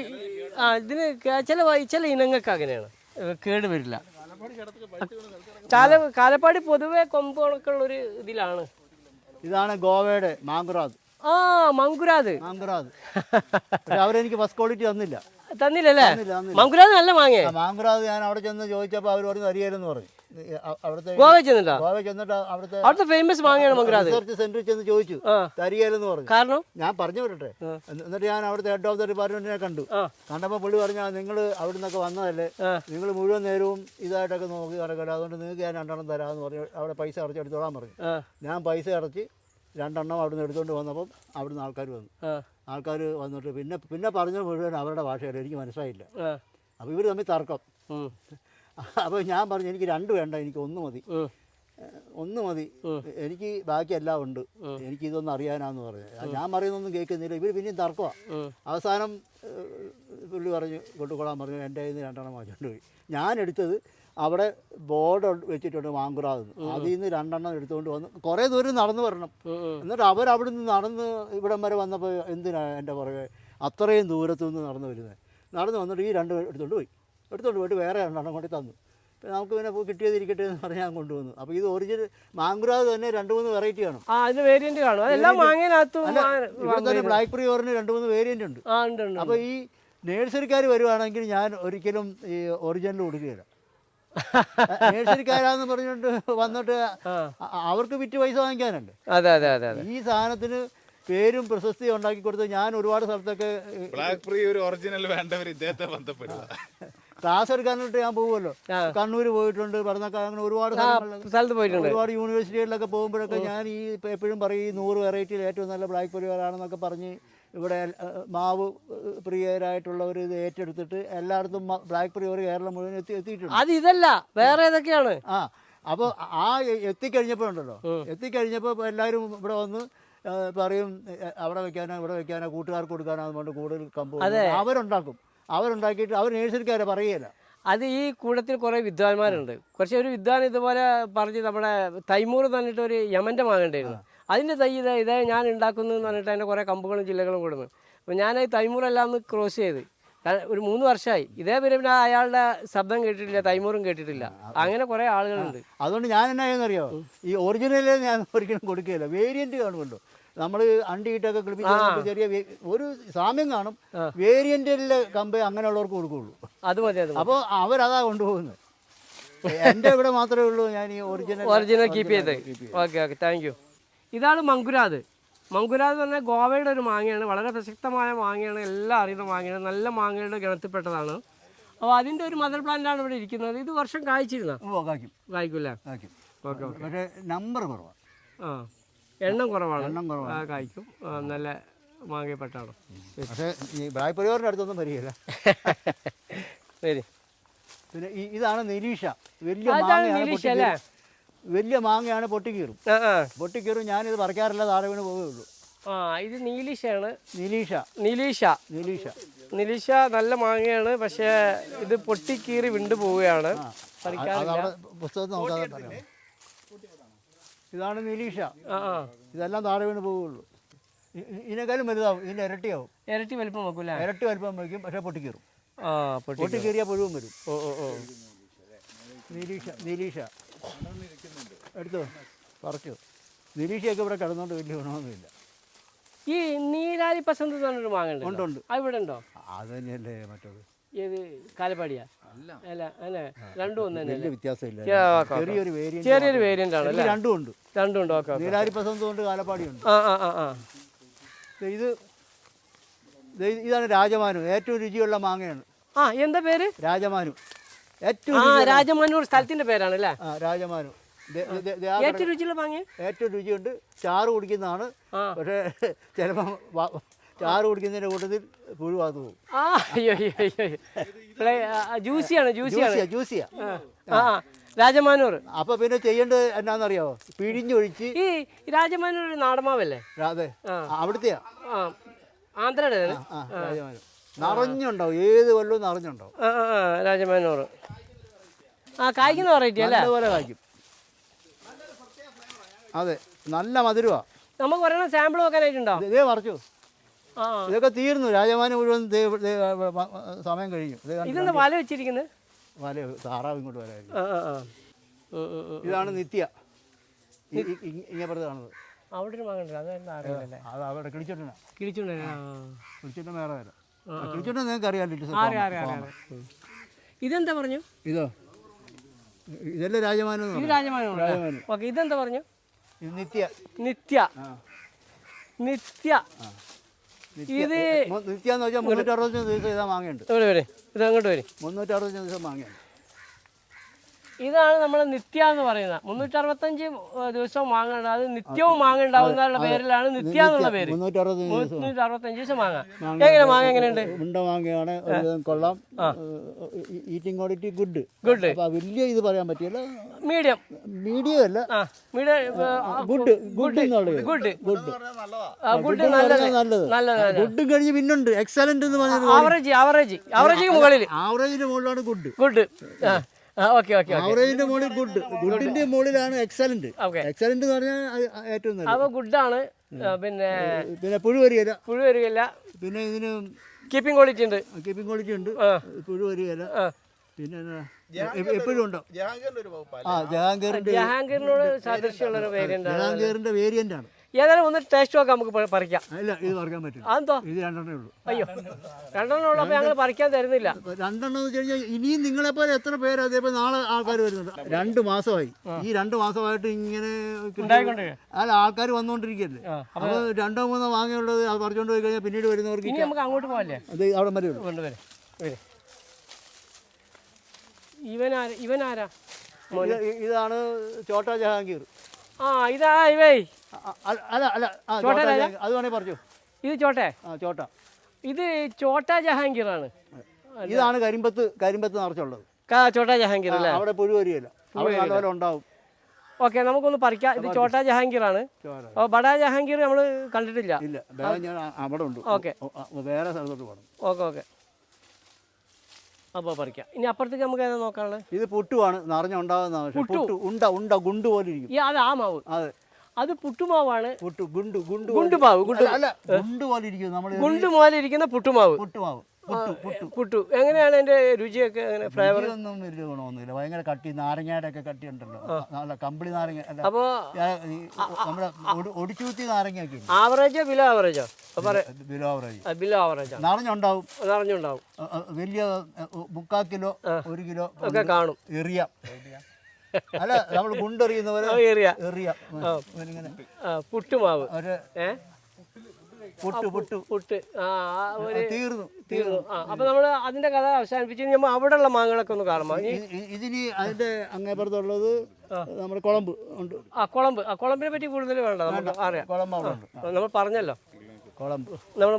ആ ഇതിന് ചില ചില ഇനങ്ങൾക്ക് അങ്ങനെയാണ്. കേട് വരില്ല. കാല കാലപ്പാടി പൊതുവെ കൊമ്പ് കണക്കുള്ളൊരു ഇതിലാണ്. ഇതാണ് ഗോവയുടെ മാങ്കുറാദ് ആ മങ്കുരാത് മാങ്കുറാദ് അവരെനിക്ക് ഫസ്റ്റ് ക്വാളിറ്റി തന്നില്ല. തന്നില്ലല്ലേ? തന്നില്ല തന്നില്ല. മങ്കുരാത് നല്ല മാങ്ങേ. മാങ്കുറാദ് ഞാൻ അവിടെ ചെന്ന് ചോദിച്ചപ്പോൾ അവർ പറഞ്ഞു അരിയായിരുന്നു പറഞ്ഞു. അവിടുത്തെ ഗോവ ചെന്നിട്ടാ? ഗോവ ചെന്നിട്ട് അവിടുത്തെ അവിടുത്തെ ഫേമസ് മാങ്ങയാണ് മംഗരാജ് റിസർച്ച് സെന്ററിൽ ചെന്ന് ചോദിച്ചു. തരികയിലെന്ന് പറഞ്ഞു. കാരണം? ഞാൻ പറഞ്ഞു വിടട്ടെ. എന്നിട്ട് ഞാൻ അവിടുത്തെ ഹെഡ് ഓഫ് ദ ഡിപ്പാർട്ട്മെന്റിനെ കണ്ടു. കണ്ടപ്പോൾ പുള്ളി പറഞ്ഞാൽ നിങ്ങൾ അവിടെ നിന്നൊക്കെ വന്നതല്ലേ നിങ്ങൾ മുഴുവൻ നേരവും ഇതായിട്ടൊക്കെ നോക്കി നടക്കട്ടെ. അതുകൊണ്ട് നിങ്ങൾക്ക് ഞാൻ രണ്ടെണ്ണം തരാമെന്ന് പറഞ്ഞു. അവിടെ പൈസ അടച്ച് എടുത്തോളാൻ പറഞ്ഞു. ഞാൻ പൈസ അടച്ച് രണ്ടെണ്ണം അവിടെ നിന്ന് എടുത്തുകൊണ്ട് വന്നപ്പം അവിടുന്ന് ആൾക്കാർ വന്നു. ആൾക്കാർ വന്നിട്ട് പിന്നെ പിന്നെ പറഞ്ഞത് മുഴുവൻ അവരുടെ ഭാഷയല്ല. എനിക്ക് മനസ്സിലായില്ല. അപ്പോൾ ഇവർ തമ്മിൽ തർക്കം. അപ്പോൾ ഞാൻ പറഞ്ഞു എനിക്ക് രണ്ട് വേണ്ട എനിക്ക് ഒന്ന് മതി. ഒന്ന് മതി. എനിക്ക് ബാക്കി എല്ലാം ഉണ്ട്. എനിക്ക് ഇതൊന്നും അറിയാനാന്ന് പറഞ്ഞു. ഞാൻ പറയുന്നൊന്നും കേൾക്കുന്നില്ല. ഇവർ പിന്നെയും തർക്കമാണ്. അവസാനം പുള്ളി പറഞ്ഞു കൊണ്ടുകൊള്ളാൻ പറഞ്ഞു എന്റെ കയ്യിൽ നിന്ന് രണ്ടെണ്ണം വാങ്ങിച്ചുകൊണ്ട് പോയി. ഞാൻ എടുത്തത് അവിടെ ബോർഡ് വെച്ചിട്ടുണ്ട് മാങ്കുറാന്ന് അതിൽ നിന്ന് രണ്ടെണ്ണം എടുത്തുകൊണ്ട് വന്ന് കുറേ ദൂരം നടന്നു വരണം. എന്നിട്ട് അവരവിടെ നിന്ന് നടന്ന് ഇവിടം വരെ വന്നപ്പോൾ എന്തിനാണ് എന്റെ പുറകെ അത്രയും ദൂരത്തു നിന്ന് നടന്നു വരുന്നത് നടന്ന് വന്നിട്ട് ഈ രണ്ട് എടുത്തുകൊണ്ട് പോയി. എടുത്തുകൊണ്ട് പോയിട്ട് വേറെ രണ്ടെണ്ണം കൊണ്ട് തന്നു. പിന്നെ നമുക്ക് പിന്നെ പോയി കിട്ടിയതിരിക്കട്ടെ എന്ന് പറഞ്ഞ് ഞാൻ കൊണ്ടുവന്നു അപ്പോൾ ഇത് ഒറിജിനൽ മാങ്കുറാവ് തന്നെ രണ്ട് മൂന്ന് വെറൈറ്റി ആണ് ആ അതിന് വേരിയന്റ് കാണും. അതെല്ലാം മാങ്ങേനകത്തും അല്ല മാ- ഇവിടെ തന്നെ ബ്ലാക്ക് പ്രിയോറിന് രണ്ട് മൂന്ന് വേരിയന്റ് ഉണ്ട്. ആ ഉണ്ട് ഉണ്ട് അപ്പോൾ ഈ നേഴ്സറിക്കാർ വരുവാണെങ്കിൽ ഞാൻ ഒരിക്കലും ഈ ഒറിജിനൽ കൊടുക്കുകയില്ല. നേഴ്സറിക്കാരാന്ന് പറഞ്ഞുകൊണ്ട് വന്നിട്ട് അവർക്ക് വിറ്റ് പൈസ വാങ്ങിക്കാനുണ്ട്. അതെ അതെ അതെ ഈ സാധനത്തിന് പേരും പ്രശസ്തിയും ഉണ്ടാക്കി കൊടുത്ത് ഞാൻ ഒരുപാട് സ്ഥലത്തൊക്കെ ബ്ലാക്ക് പ്രീ ഒരു ഒറിജിനൽ വേണ്ടവർ ഇദ്ദേഹത്തെ ബന്ധപ്പെടുക. ക്ലാസ് എടുക്കാനായിട്ട് ഞാൻ പോകുമല്ലോ കണ്ണൂര് കണ്ണൂർ പോയിട്ടുണ്ട് പറഞ്ഞൊക്കെ അങ്ങനെ ഒരുപാട് സ്ഥലത്ത് പോയിട്ടുണ്ട്. ഒരുപാട് യൂണിവേഴ്സിറ്റികളിലൊക്കെ പോകുമ്പോഴൊക്കെ ഞാൻ ഈ എപ്പോഴും പറയും ഈ നൂറ് വെറൈറ്റിയിൽ ഏറ്റവും നല്ല ബ്ലാക്ക് പരിവാറാണെന്നൊക്കെ പറഞ്ഞ് ഇവിടെ മാവ് പ്രിയരായിട്ടുള്ളവർ ഇത് ഏറ്റെടുത്തിട്ട് എല്ലായിടത്തും ബ്ലാക്ക് പ്രിയർ കേരളം മുഴുവൻ എത്തി എത്തിയിട്ടുണ്ട്. അത് ഇതല്ല വേറെ ഏതൊക്കെയാണ്? ആ അപ്പോൾ ആ എത്തിക്കഴിഞ്ഞപ്പോൾ ഉണ്ടല്ലോ എത്തിക്കഴിഞ്ഞപ്പോൾ എല്ലാവരും ഇവിടെ വന്ന് പറയും അവിടെ വെക്കാനോ ഇവിടെ വെക്കാനോ കൂട്ടുകാർക്ക് കൊടുക്കാനോ അതുകൊണ്ട് കൂടുതൽ കമ്പോ അവരുണ്ടാക്കും. അവരുണ്ടാക്കിയിട്ട് അവർ നേഴ്സറിക്കാരെ പറയുകയില്ല. അത് ഈ കൂടത്തിൽ കുറേ വിദ്വാൻമാരുണ്ട്. കുറച്ച് ഒരു വിദ്വാൻ ഇതുപോലെ പറഞ്ഞ് നമ്മുടെ തൈമൂർ എന്ന് പറഞ്ഞിട്ട് ഒരു യമന്റെ മാങ്ങണ്ടായിരുന്നു അതിന്റെ തൈ ഇതാ ഇതേ ഞാൻ ഉണ്ടാക്കുന്നു എന്ന് പറഞ്ഞിട്ട് അതിന്റെ കുറേ കമ്പുകളും ജില്ലകളും കൊടുന്നു. അപ്പോൾ ഞാൻ ഈ തൈമൂറെല്ലാം ഒന്ന് ക്രോസ് ചെയ്ത്. ഒരു മൂന്ന് വർഷമായി. ഇതേ പിന്നെ പിന്നെ അയാളുടെ ശബ്ദം കേട്ടിട്ടില്ല തൈമൂറും കേട്ടിട്ടില്ല. അങ്ങനെ കുറേ ആളുകളുണ്ട്. അതുകൊണ്ട് ഞാൻ എന്നാ ചെയ്യുന്നറിയോ? ഈ ഒറിജിനലേ ഞാൻ ഒരിക്കലും കൊടുക്കുകയില്ല. വേരിയന്റ് കാണുമല്ലോ. നമ്മൾ അണ്ടിയിട്ടൊക്കെ കിളിപ്പിച്ച് ചെറിയ ഒരു സാമ്യം കാണും. വേരിയന്റിലെ കമ്പ് അങ്ങനെയുള്ളവർക്ക് കൊടുക്കുള്ളൂ. അത് മതി. അപ്പോൾ അവരതാ കൊണ്ടുപോകുന്നത്. എന്റെ ഇവിടെ മാത്രമേ ഉള്ളൂ ഞാൻ ഈ ഒറിജിനൽ ഒറിജിനൽ കീപ്പ് ചെയ്ത് ഓക്കെ ഓക്കെ താങ്ക് യു ഇതാണ് മങ്കുരാത് മങ്കുരാത് എന്ന് പറഞ്ഞാൽ ഗോവയുടെ ഒരു മാങ്ങയാണ്. വളരെ പ്രസക്തമായ മാങ്ങയാണ്. എല്ലാം അറിയുന്ന മാങ്ങയാണ്. നല്ല മാങ്ങയുടെ ഗണത്തിൽപ്പെട്ടതാണ്. അപ്പോൾ അതിന്റെ ഒരു മദർ പ്ലാന്റാണ് ഇവിടെ ഇരിക്കുന്നത്. ഇത് വർഷം കായ്ച്ചിരുന്ന? കായ്ക്കും. കായ്ക്കൂല കായ്ക്കും. ഓക്കെ ഓക്കെ നമ്പർ കുറവാണ് ആ. എണ്ണം കുറവാണ്. എണ്ണം കുറവാണ്. കായ്ക്കും. നല്ല മാങ്ങയപ്പെട്ടാണ് പക്ഷേ ഈ അടുത്തൊന്നും വരികയില്ല. ശരി പിന്നെ ഈ ഇതാണ് നിരീക്ഷ. വലിയ മാങ്ങയാണ്? വലിയ മാങ്ങയാണ് പൊട്ടിക്കീറും പൊട്ടിക്കീറും ഞാനിത് പറിക്കാറില്ല താഴെ വീണ് പോവുകയുള്ളൂ ആ ഇത് നീലീഷയാണ്. നിലീഷ. നിലീഷ. നിലീഷ. നിലീഷ നല്ല മാങ്ങയാണ് പക്ഷേ ഇത് പൊട്ടിക്കീറി വിണ്ടു പോവുകയാണ്. പുസ്തകത്തിൽ നോക്കാതെ പറയാം ഇതാണ് നിലീഷ ആ ഇതെല്ലാം താഴെ വീണ് ഇ- ഇതിനേക്കാളും വലുതാവും. ഇതിന്റെ ഇരട്ടിയാവും. ഇരട്ടി വലിപ്പം വെക്കൂല ഇരട്ടി വലിപ്പം വയ്ക്കും പക്ഷേ പൊട്ടിക്കേറും. ആ പൊട്ടി പുഴുവും വരും. ഓ ഓ ഓ. നിരീഷ നിരീഷ എടുത്തോ? പറിച്ചു. നിരീക്ഷയൊക്കെ ഇവിടെ കിടന്നുകൊണ്ട് വലിയ ഗുണമൊന്നുമില്ല. ഈ നീരാലി പസന്ത് പറഞ്ഞൊരു മാങ്ങ ഉണ്ട് ഉണ്ട്. ഇവിടെ ഉണ്ടോ? അത് തന്നെയല്ലേ മറ്റത്. ഏത്? കാലപ്പാടിയാ? അല്ല. അല്ലേ രണ്ടും ഒന്ന് വലിയ വ്യത്യാസമില്ല. ചെറിയൊരു വേരിയന്റ് ചെറിയൊരു വേരിയന്റ് ആണ് അല്ലേ രണ്ടും ഉണ്ട്. രണ്ടും ഉണ്ട്. ഓക്കെ നീലാരി ഉണ്ട് കാലപ്പാടിയുണ്ട്. ആ ആ ആ ആ. ഇത് ഇതാണ് രാജമാനു. ഏറ്റവും രുചിയുള്ള മാങ്ങയാണ്. ആ എന്താ പേര്? രാജമാനു. ഏറ്റവും ആ രാജമന്നൂർ സ്ഥലത്തിന്റെ പേരാണ് അല്ലേ ആ രാജമാനു. ഏറ്റവും രുചിയുള്ള മാങ്ങ? ഏറ്റവും രുചിയുണ്ട്. ചാറ് കുടിക്കുന്നതാണ്. പക്ഷേ ചിലപ്പം വ- ചാറ് കുടിക്കുന്നതിന്റെ കൂട്ടത്തിൽ പുഴുവാത്ത് പോകും. ആ അയ്യോ അയ്യോ അയ്യോ ഇവിടെ, ജ്യൂസിയാണ് ജ്യൂസിയാണ്. ജ്യൂസിയ ജ്യൂസിയ. ആ രാജമാനൂർ. അപ്പോൾ പിന്നെ ചെയ്യേണ്ടത് എന്നാണെന്നറിയാമോ പിഴിഞ്ഞൊഴിച്ച് ഈ രാജമാനൂർ ഒരു നാടമാവല്ലേ? അതെ. അവിടുത്തെ അവിടുത്തെയാ. ആ ആന്ധ്രയുടെ ആ രാജമാനു നിറഞ്ഞുണ്ടാവും. ഏത് കൊല്ലവും നിറഞ്ഞുണ്ടാവും. ആ ആ ആ രാജമാനൂർ. ആ കായ്ക്കുന്ന വെറൈറ്റി അല്ലേ? നല്ലപോലെ കായ്ക്കും. അതെ നല്ല മധുരമാണ് നമുക്ക് ഒരെണ്ണം സാമ്പിൾ വെക്കാനായിട്ടുണ്ടോ? ഇതേ ആ ഇതൊക്കെ തീർന്നു. രാജമാനം മുഴുവൻ സമയം കഴിഞ്ഞു? ഇതെന്താ വല വെച്ചിരിക്കുന്നത് വല താറാവ് ഇങ്ങോട്ട് വരായിരുന്നു. ഇതാണ് നിത്യ. ഇങ്ങപ്പുറത്ത് കാണുന്നത്. അവിടെ ഒരു അത് അവിടെ കിളിച്ചുണ്ട് വേറെ വരാം നിങ്ങൾക്ക് അറിയാമല്ലോ. ഇതെന്താ പറഞ്ഞു? ഇതോ? ഇതല്ലേ രാജമാനു ഓക്കെ ഇതെന്താ പറഞ്ഞു? നിത്യ. നിത്യ. നിത്യ. ഇത് നിത്യാന്ന് വെച്ചാൽ മുന്നൂറ്റി അറുപത്തഞ്ച് ദിവസം ഇതാ മാങ്ങയുണ്ട്. ഇവിടെ വരെ. ഇത് അങ്ങോട്ട് വരും. മുന്നൂറ്റി അറുപത്തഞ്ച് ദിവസം മാങ്ങയുണ്ട്. ഇതാണ് നമ്മൾ നിത്യ എന്ന് പറയുന്നത് മുന്നൂറ്റി അറുപത്തഞ്ച് ദിവസവും മാങ്ങ അത് നിത്യവും മാങ്ങ ഉണ്ടാവുന്ന പേരിലാണ് നിത്യ എന്നുള്ള പേര്. മുന്നൂറ്റി അറുപത്തഞ്ച് ദിവസം. ദിവസം മാങ്ങ. എങ്ങനെ മാങ്ങ എങ്ങനെയുണ്ട്? ഉണ്ട മാങ്ങയാണ് കൊള്ളാം. ഈറ്റിംഗ് ക്വാളിറ്റി ഗുഡ് ഗുഡ് അപ്പോൾ വലിയ ഇത് പറയാൻ പറ്റില്ല. മീഡിയം. മീഡിയം അല്ല. ആ medium good good good good good നല്ലത്. നല്ലത്. നല്ലത്. ഗുഡ് കഴിഞ്ഞ് പിന്നുണ്ട്. എക്സലന്റ് എന്ന് പറഞ്ഞത് ആവറേജ് ആവറേജ് ആവറേജ് മുകളിൽ ആവറേജിന് മുകളിലാണ് ഗുഡ് ഗുഡ് ആ. ഓക്കെ ഓക്കെ ആവറേജിന്റെ മുകളിൽ ഗുഡ് ഗുഡിന്റെ മുകളിലാണ് എക്സലന്റ് എക്സലന്റ് എന്ന് പറഞ്ഞാൽ ഏറ്റവും നല്ലത്. അപ്പോൾ ഗുഡാണ് പിന്നെ പിന്നെ പുഴു വരികയില്ല പുഴു വരികയില്ല. പിന്നെ ഇതിന് കീപ്പിംഗ് ക്വാളിറ്റി ഉണ്ട്. കീപ്പിംഗ് ക്വാളിറ്റി ഉണ്ട്. പുഴു വരികയില്ല പിന്നെ എപ്പോഴും ഉണ്ടോ? ജഹാംഗീറിന്റെ ആ ജഹാംഗീറിന്റെ ജഹാംഗീറിനോട് സാദൃശ്യമുള്ള ഒരു വേരിയന്റ് ജഹാംഗീറിന്റെ വേരിയന്റ് ആണ്. ഏതായാലും ഒന്ന് ടേസ്റ്റ് നോക്കാം നമുക്ക് പറിക്കാം. അല്ല ഇത് പറിക്കാൻ പറ്റില്ല. അതെന്തോ? ഇത് രണ്ടെണ്ണേ ഉള്ളൂ. അയ്യോ രണ്ടെണ്ണം ഉള്ളപ്പോൾ ഞങ്ങൾ പറിക്കാൻ തരുന്നില്ല. രണ്ടെണ്ണം എന്ന് വെച്ച് കഴിഞ്ഞാൽ ഇനിയും നിങ്ങളെപ്പോലെ എത്ര പേര് അതേപോലെ നാളെ ആൾക്കാർ വരുന്നുണ്ട്? രണ്ട് മാസമായി. ഈ രണ്ട് മാസമായിട്ട് ഇങ്ങനെ. അല്ല ആൾക്കാർ വന്നുകൊണ്ടിരിക്കുകയല്ലേ അപ്പോൾ രണ്ടോ മൂന്നോ വാങ്ങിയുള്ളത് അത് പറിച്ചുകൊണ്ട് പോയി കഴിഞ്ഞാൽ പിന്നീട് വരുന്നവർക്ക് ഇനി നമുക്ക് അങ്ങോട്ട് പോകല്ലേ അത് അവിടെ വരെ ഉള്ളൂ. ഇവനാരാ ഇവനാരാ ഇത് ഇതാണ് ചോട്ട ജഹാംഗീർ. ആ ഇതാ ഇവേ. അല്ല അല്ല അത് പറഞ്ഞു. ഇത് ചോട്ടെ? ആ ചോട്ട. ഇത് ചോട്ട ജഹാംഗീറാണ്. ഇതാണ് കരിമ്പത്ത് കരിമ്പത്ത് നിറച്ചുള്ളത്. ചോട്ട ജഹാംഗീർ അല്ലേ? അവിടെ പുഴു വരികയില്ല. അവിടെ നല്ലപോലെ ഉണ്ടാവും ഓക്കെ നമുക്കൊന്ന് പറിക്കാം. ഇത് ചോട്ട ജഹാംഗീറാണ്. ആണ് അപ്പോൾ ബഡാ ജഹാംഗീർ നമ്മൾ കണ്ടിട്ടില്ല. ഇല്ല ഞാൻ അവിടെ ഉണ്ട്. ഓക്കെ. വേറെ സ്ഥലത്തോട്ട് പോകണം ഓക്കെ ഓക്കെ. അപ്പോൾ പറിക്കാം. ഇനി അപ്പുറത്തേക്ക് നമുക്ക് ഏതാ നോക്കാനുള്ളത്? ഇത് പുട്ടുവാണ്. നിറഞ്ഞുണ്ടാകുന്ന പുട്ടു? ഉണ്ട ഉണ്ട ഗുണ്ട് പോലെ ഇരിക്കും. അത് ആ മാവ്. അതെ. അത് പുട്ടുമാവാണ്. പുട്ടു ഗുണ്ട് ഗുണ്ട് ഗുണ്ടുമാവ് ഗുണ്ടു. അല്ല, അല്ല ഗുണ്ട് പോലെ ഇരിക്കുന്നു നമ്മൾ ഗുണ്ട് പോലെ ഇരിക്കുന്ന പുട്ടുമാവ്. പുട്ടുമാവ്. പുട്ടു എങ്ങനെയാണ് അതിന്റെ രുചിയൊക്കെ അങ്ങനെ ഫ്ലേവർ ഒന്നും വലിയ ഗുണമൊന്നുമില്ല. ഭയങ്കര കട്ടി നാരങ്ങയുടെ ഒക്കെ കട്ടി ഉണ്ടല്ലോ. നല്ല കമ്പിളി നാരങ്ങ നമ്മുടെ ഒടിച്ചൂത്തി നാരങ്ങയൊക്കെ ആവറേജോ ബിലോ ആവറേജോ ബിലോ ആവറേജ് ബിലോ ആവറേജോ നിറഞ്ഞുണ്ടാവും നിറഞ്ഞുണ്ടാവും വലിയ മുക്കാൽ കിലോ ഒരു കിലോ ഒക്കെ കാണും. എറിയാം. അല്ല നമ്മൾ ഗുണ്ടെറിയുന്ന പോലെ ഏറിയ ആ, പുട്ടുമാവ് ഒരു ഏ? പുട്ടു പുട്ടു. പുട്ട് ആ ആ, ഒരു തീർന്നു തീർന്നു. ആ അപ്പൊ നമ്മൾ അതിന്റെ കഥ അവസാനിപ്പിച്ച് നമ്മൾ അവിടെയുള്ള മാങ്ങകളൊക്കെ ഒന്ന് കാണാം. ഇനി ഇ- ഇ- ഇതിന് അതിന്റെ അങ്ങേപ്പുറത്തുള്ളത് നമ്മുടെ കുളമ്പ് ഉണ്ട്. ആ കുളമ്പ്. ആ കുളമ്പിനെ പറ്റി കൂടുതൽ വേണ്ട നമുക്ക് അറിയാം. നമ്മൾ പറഞ്ഞല്ലോ. കുളമ്പ്. നമ്മൾ